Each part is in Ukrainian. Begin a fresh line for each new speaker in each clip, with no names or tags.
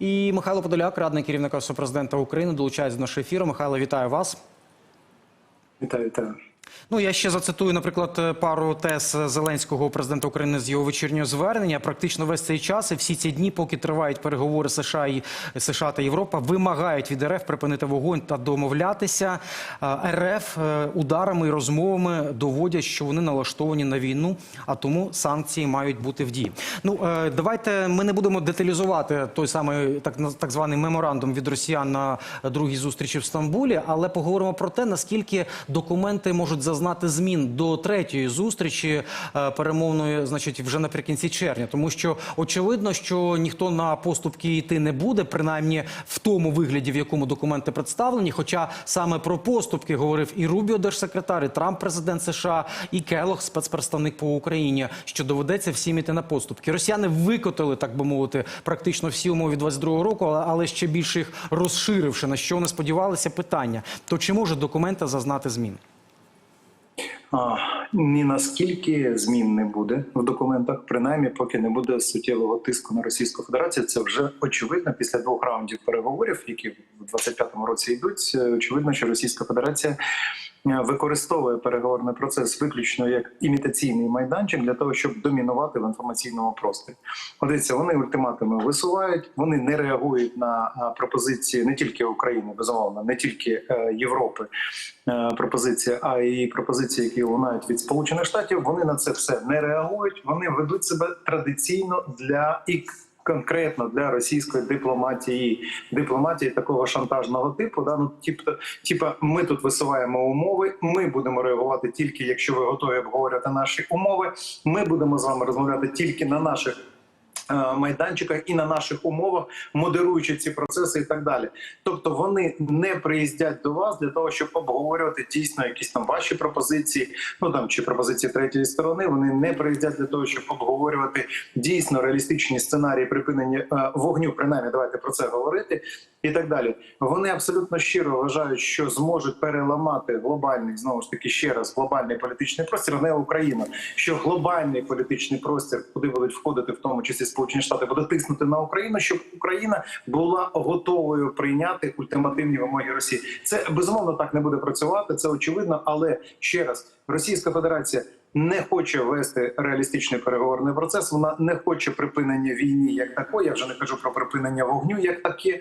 І Михайло Подоляк, радник керівника Офісу президента України, долучається до нашого ефіру. Михайло, вітаю вас.
Вітаю, вітаю.
Ну я ще зацитую, наприклад, пару тез Зеленського президента України з його вечірнього звернення. Практично весь цей час і всі ці дні, поки тривають переговори США і США та Європа, вимагають від РФ припинити вогонь та домовлятися. РФ е, ударами і розмовами доводять, що вони налаштовані на війну, а тому санкції мають бути в дії. Ну е, давайте ми не будемо деталізувати той самий так так званий меморандум від росіян на другій зустрічі в Стамбулі, але поговоримо про те, наскільки документи можуть зазнати змін до третьої зустрічі е, перемовної, значить, вже наприкінці червня, тому що очевидно, що ніхто на поступки йти не буде, принаймні в тому вигляді, в якому документи представлені. Хоча саме про поступки говорив і Рубіо, держсекретар, і Трамп, президент США, і Келох, спецпредставник по Україні, що доведеться всім іти на поступки. Росіяни викотили, так би мовити, практично всі умови 22-го року, але ще більше їх розширивши, на що вони сподівалися. Питання: то чи може документи зазнати змін?
Ні наскільки змін не буде в документах, принаймні, поки не буде суттєвого тиску на Російську Федерацію. Це вже очевидно після двох раундів переговорів, які в 25-му році йдуть. е, Очевидно, що Російська Федерація використовує переговорний процес виключно як імітаційний майданчик для того, щоб домінувати в інформаційному просторі. От вони ультиматуми висувають, вони не реагують на пропозиції не тільки України, безумовно, не тільки е, Європи е, пропозиції, а й пропозиції, які лунають від Сполучених Штатів. Вони на це все не реагують. Вони ведуть себе традиційно для і конкретно для російської дипломатії, дипломатії такого шантажного типу. Да? Ну, типу, типу, ми тут висуваємо умови. Ми будемо реагувати тільки якщо ви готові обговорювати наші умови. Ми будемо з вами розмовляти тільки на наших. Е, Майданчиках і на наших умовах, модеруючи ці процеси і так далі. Тобто вони не приїздять до вас для того, щоб обговорювати дійсно якісь там ваші пропозиції, ну там чи пропозиції третьої сторони. Вони не приїздять для того, щоб обговорювати дійсно реалістичні сценарії припинення е, вогню. Принаймні, давайте про це говорити і так далі. Вони абсолютно щиро вважають, що зможуть переламати глобальний знову ж таки ще раз глобальний політичний простір, не Україна, що глобальний політичний простір, куди будуть входити, в тому числі Сполучені Штати, буде тиснути на Україну, щоб Україна була готовою прийняти ультимативні вимоги Росії. Це безумовно так не буде працювати. Це очевидно, але ще раз Російська Федерація. Не хоче вести реалістичний переговорний процес. Вона не хоче припинення війни як такої. Я вже не кажу про припинення вогню як таке.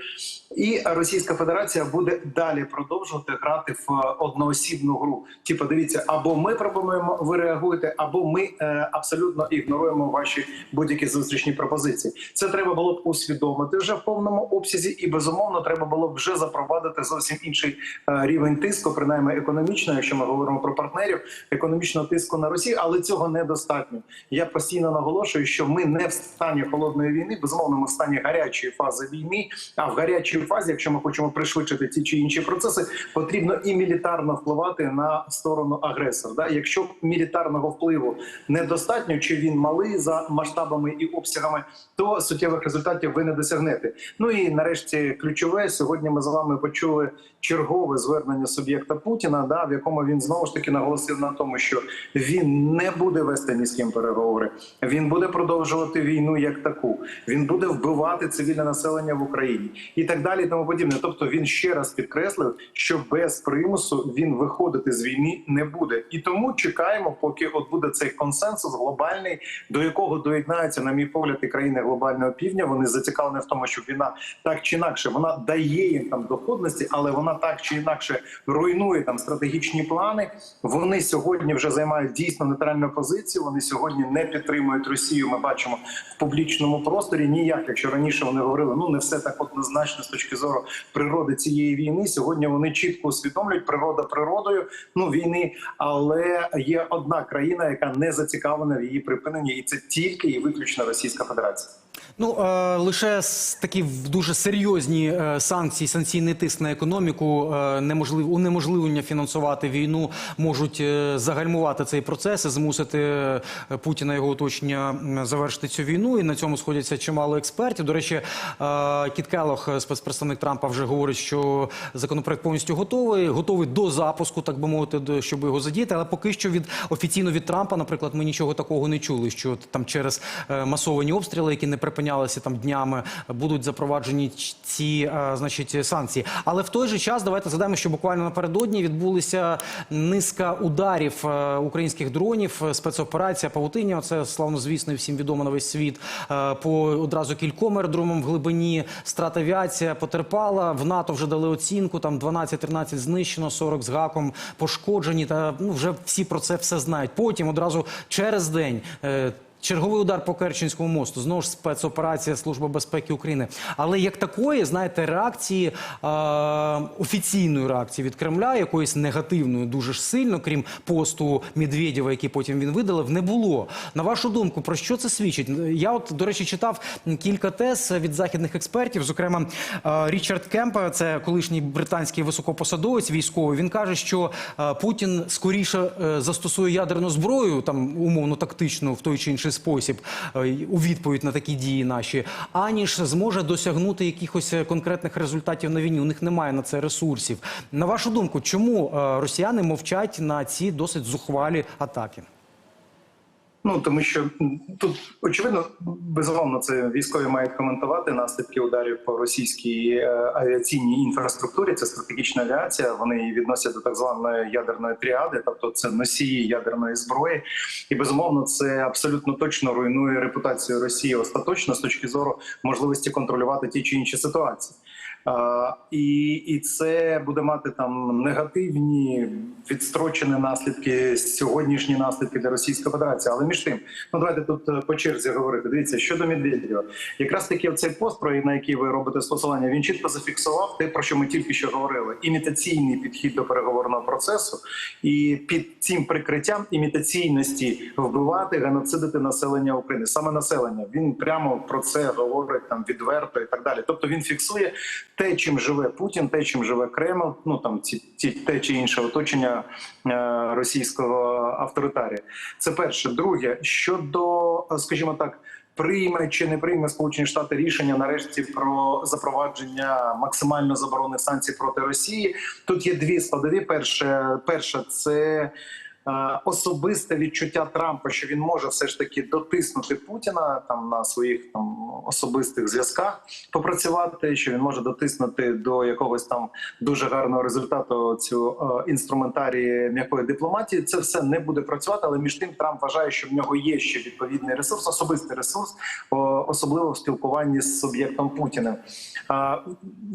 І Російська Федерація буде далі продовжувати грати в е, одноосібну гру. Типу, дивіться, або ми пропонуємо, ви реагуєте, або ми е, абсолютно ігноруємо ваші будь-які зустрічні пропозиції. Це треба було б усвідомити вже в повному обсязі, і безумовно треба було б вже запровадити зовсім інший е, рівень тиску, принаймні економічно, якщо ми говоримо про партнерів, економічного тиску на Росію, але цього недостатньо. Я постійно наголошую, що ми не в стані холодної війни, безумовно, ми в стані гарячої фази війни. А в гарячій фазі, якщо ми хочемо пришвидшити ті чи інші процеси, потрібно і мілітарно впливати на сторону агресора. Да? Якщо мілітарного впливу недостатньо, чи він малий за масштабами і обсягами, то суттєвих результатів ви не досягнете. Ну і нарешті ключове сьогодні. Ми з вами почули чергове звернення суб'єкта Путіна, да, в якому він знову ж таки наголосив на тому, що він не буде вести ні з ким переговори. Він буде продовжувати війну як таку. Він буде вбивати цивільне населення в Україні і так далі. Тому подібне. Тобто він ще раз підкреслив, що без примусу він виходити з війни не буде. І тому чекаємо, поки от буде цей консенсус глобальний, до якого доєднаються, на мій погляд, і країни глобального півдня. Вони зацікавлені в тому, щоб війна так чи інакше вона дає їм там доходності, але вона так чи інакше руйнує там стратегічні плани. Вони сьогодні вже займають дійсно нейтральну позицію. Вони сьогодні не підтримують Росію. Ми бачимо в публічному просторі ніяк. Якщо раніше вони говорили, ну не все так однозначно з точки зору природи цієї війни. Сьогодні вони чітко усвідомлюють природа природою ну війни, але є одна країна, яка не зацікавлена в її припиненні, і це тільки і виключно Російська Федерація.
Ну е, лише такі дуже серйозні е, санкції, санкційний тиск на економіку, е, неможлив, унеможливлення фінансувати війну можуть е, загальмувати цей процес і змусити Путіна його оточення завершити цю війну. І на цьому сходяться чимало експертів. До речі, е, Кіт Келлох, е, спецпредставник Трампа, вже говорить, що законопроект повністю готовий, готовий до запуску, так би мовити, до- щоб його задіяти. Але поки що від офіційно від Трампа, наприклад, ми нічого такого не чули, що там через масовані обстріли, які не припинялися там днями, будуть запроваджені ці е, значить санкції. Але в той же час давайте згадаємо, що буквально напередодні відбулися низка ударів е, українських дронів, е, спецоперація Павутиня. Це славнозвісно всім відомо на весь світ. По одразу кільком аеродромам в глибині стратавіація потерпала. В НАТО вже дали оцінку. Там 12-13 знищено, 40 з гаком пошкоджені. Та ну вже всі про це все знають. Потім одразу через день. Черговий удар по Керченському мосту, знову ж спецоперація Служби безпеки України. Але як такої, знаєте, реакції е, офіційної реакції від Кремля, якоїсь негативної, дуже ж сильно, крім посту Медведєва, який потім він видалив, не було. На вашу думку, про що це свідчить? Я, от до речі, читав кілька тез від західних експертів. Зокрема, е, Річард Кемп, це колишній британський високопосадовець військовий. Він каже, що е, Путін скоріше е, застосує ядерну зброю, там умовно тактичну в той чи інший спосіб е, у відповідь на такі дії наші, аніж зможе досягнути якихось е, конкретних результатів на війні. У них немає на це ресурсів. На вашу думку, чому е, росіяни мовчать на ці досить зухвалі атаки?
Ну тому що тут очевидно, безумовно, це військові мають коментувати наслідки ударів по російській е, авіаційній інфраструктурі. Це стратегічна авіація. Вони її відносять до так званої ядерної тріади, тобто це носії ядерної зброї. І безумовно, це абсолютно точно руйнує репутацію Росії остаточно з точки зору можливості контролювати ті чи інші ситуації. І, і це буде мати там негативні відстрочені наслідки, сьогоднішні наслідки для Російської Федерації. Але між тим, ну давайте тут е, по черзі говорити. Дивіться, щодо Медведєва, якраз таки цей пост, про на який ви робите посилання, він чітко зафіксував те, про що ми тільки що говорили: імітаційний підхід до переговорного процесу, і під цим прикриттям імітаційності вбивати, геноцидити населення України, саме населення. Він прямо про це говорить там відверто і так далі. Тобто він фіксує те, чим живе Путін, те, чим живе Кремль, ну там ці, ці те чи інше оточення е, російського авторитарія. Це перше. Друге, щодо, е, скажімо так. Прийме чи не прийме Сполучені Штати рішення нарешті про запровадження максимально заборонених санкцій проти Росії. Тут є дві складові. Перше, перше це е, особисте відчуття Трампа, що він може все ж таки дотиснути Путіна там на своїх там особистих зв'язках, попрацювати, що він може дотиснути до якогось там дуже гарного результату цю е, інструментарії м'якої дипломатії. Це все не буде працювати, але між тим Трамп вважає, що в нього є ще відповідний ресурс, особистий ресурс, особливо в спілкуванні з суб'єктом Путіним. Е,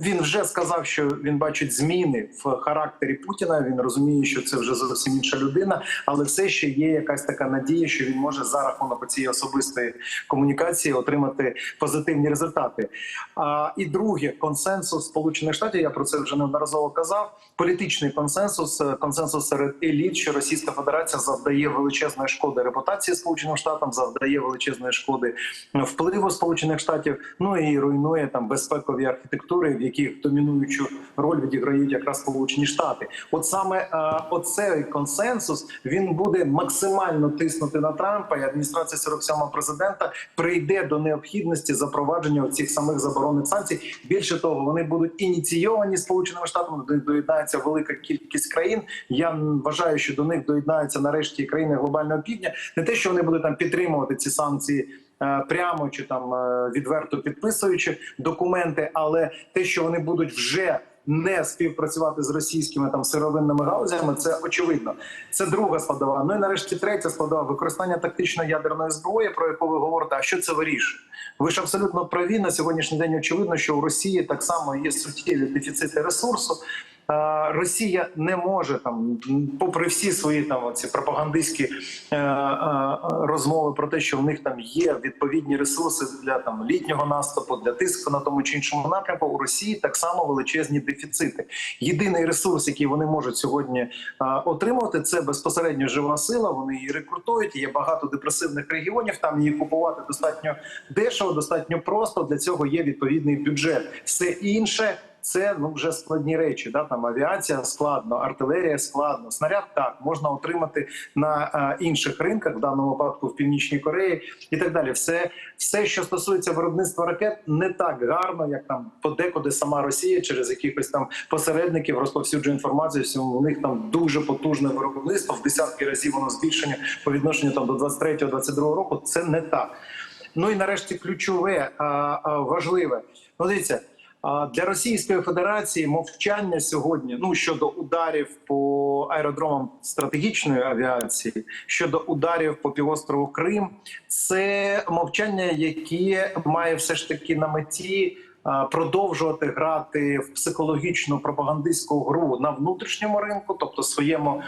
Він вже сказав, що він бачить зміни в характері Путіна. Він розуміє, що це вже зовсім інша людина, але все ще є якась така надія, що він може за рахунок цієї особистої комунікації отримати позитивні результати. А і друге, консенсус Сполучених Штатів. Я про це вже неодноразово казав. Політичний консенсус, е, консенсус серед еліт, що Російська Федерація завдає величезної шкоди репутації Сполученим Штатам, завдає величезної шкоди впливу Сполучених Штатів. Ну і руйнує там безпекові архітектури, в яких домінуючу роль відіграють якраз Сполучені Штати. От саме е, оцей консенсус він буде максимально тиснути на Трампа, і адміністрація 47-го президента прийде до необхідності запровадження цих самих заборонних санкцій. Більше того, вони будуть ініційовані сполученими штатами. до них доєднається велика кількість країн. Я вважаю, що до них доєднаються нарешті країни глобального півдня. Не те, що вони будуть там підтримувати ці санкції. е, Прямо чи там е, відверто підписуючи документи, але те, що вони будуть вже не співпрацювати з російськими там сировинними галузями, це очевидно. Це друга складова. Ну і нарешті третя складова використання тактичної ядерної зброї, про яку ви говорите. А що це вирішує? Ви ж абсолютно праві на сьогоднішній день. Очевидно, що у Росії так само є суттєві дефіцити ресурсу. Росія не може там, попри всі свої там ці пропагандистські е, е, розмови про те, що в них там є відповідні ресурси для там літнього наступу, для тиску на тому чи іншому напрямку. У Росії так само величезні дефіцити. Єдиний ресурс, який вони можуть сьогодні е, отримувати, це безпосередньо жива сила. Вони її рекрутують. Є багато депресивних регіонів. Там її купувати достатньо дешево, достатньо просто. Для цього є відповідний бюджет. Все інше. Це ну вже складні речі. Да там авіація складно, артилерія складно. Снаряд так можна отримати на а, інших ринках, в даному випадку в північній Кореї, і так далі. Все, все, що стосується виробництва ракет, не так гарно, як там подекуди сама Росія через якихось там посередників розповсюджує інформацію. що у них там дуже потужне виробництво в десятки разів воно збільшення по відношенню там до 23-22 року. Це не так. Ну і нарешті ключове а, а, важливе. Ну, дивіться, для Російської Федерації мовчання сьогодні ну щодо ударів по аеродромам стратегічної авіації, щодо ударів по півострову Крим, це мовчання, яке має все ж таки на меті. Продовжувати грати в психологічну пропагандистську гру на внутрішньому ринку, тобто своєму,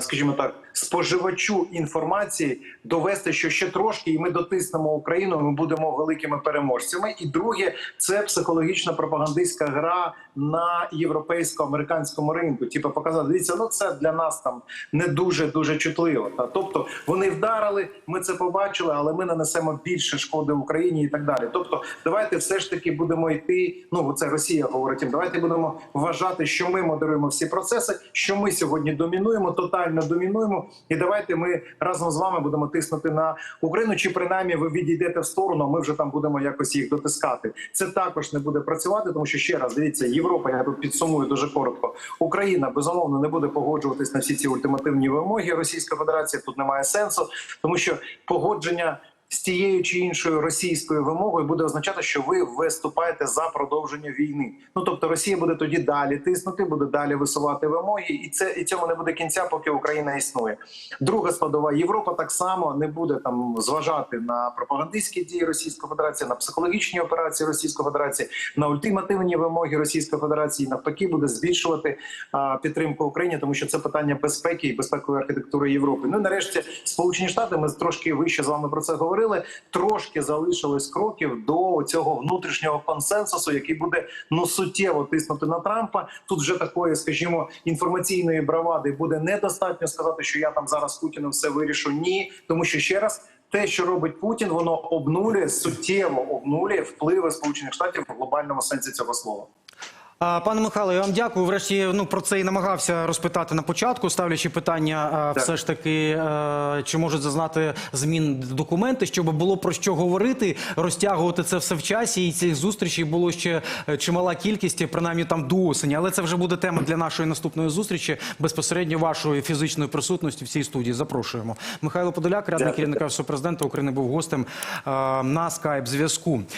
скажімо так, споживачу інформації, довести, що ще трошки, і ми дотиснемо Україну. Ми будемо великими переможцями. І друге, це психологічна пропагандистська гра на європейсько-американському ринку. Типу показати, дивіться, ну це для нас там не дуже дуже чутливо. Та тобто вони вдарили, ми це побачили, але ми нанесемо більше шкоди Україні і так далі. Тобто, давайте все ж таки будемо йти. Ну це Росія говорить. Давайте будемо вважати, що ми модеруємо всі процеси, що ми сьогодні домінуємо, тотально домінуємо. І давайте ми разом з вами будемо тиснути на Україну. Чи принаймні ви відійдете в сторону? а Ми вже там будемо якось їх дотискати. Це також не буде працювати, тому що ще раз дивіться, Європа. Я тут підсумую дуже коротко. Україна безумовно не буде погоджуватись на всі ці ультимативні вимоги Російської Федерації. Тут немає сенсу, тому що погодження. З тією чи іншою російською вимогою буде означати, що ви виступаєте за продовження війни. Ну тобто Росія буде тоді далі тиснути, буде далі висувати вимоги, і це і цьому не буде кінця, поки Україна існує. Друга складова Європа так само не буде там зважати на пропагандистські дії Російської Федерації, на психологічні операції Російської Федерації, на ультимативні вимоги Російської Федерації. Навпаки, буде збільшувати а, підтримку Україні, тому що це питання безпеки і безпекової архітектури Європи. Ну і нарешті Сполучені Штати. Ми трошки вище з вами про це говорили. Трошки залишилось кроків до цього внутрішнього консенсусу, який буде ну суттєво тиснути на Трампа. Тут вже такої, скажімо, інформаційної бравади буде недостатньо сказати, що я там зараз з Путіним все вирішу. Ні, тому що ще раз. Те, що робить Путін, воно обнулює суттєво обнулює впливи Сполучених Штатів в глобальному сенсі цього слова.
Пане Михайло, я вам дякую. Врешті ну про це і намагався розпитати на початку, ставлячи питання,
Так.
все ж таки, е, чи можуть зазнати змін документи, щоб було про що говорити, розтягувати це все в часі. І цих зустрічей було ще е, чимала кількість, принаймні там до осені. Але це вже буде тема для нашої наступної зустрічі. Безпосередньо вашої фізичної присутності в цій студії. Запрошуємо. Михайло Подоляк, радник керівника Офісу президента України, був гостем е, на скайп зв'язку.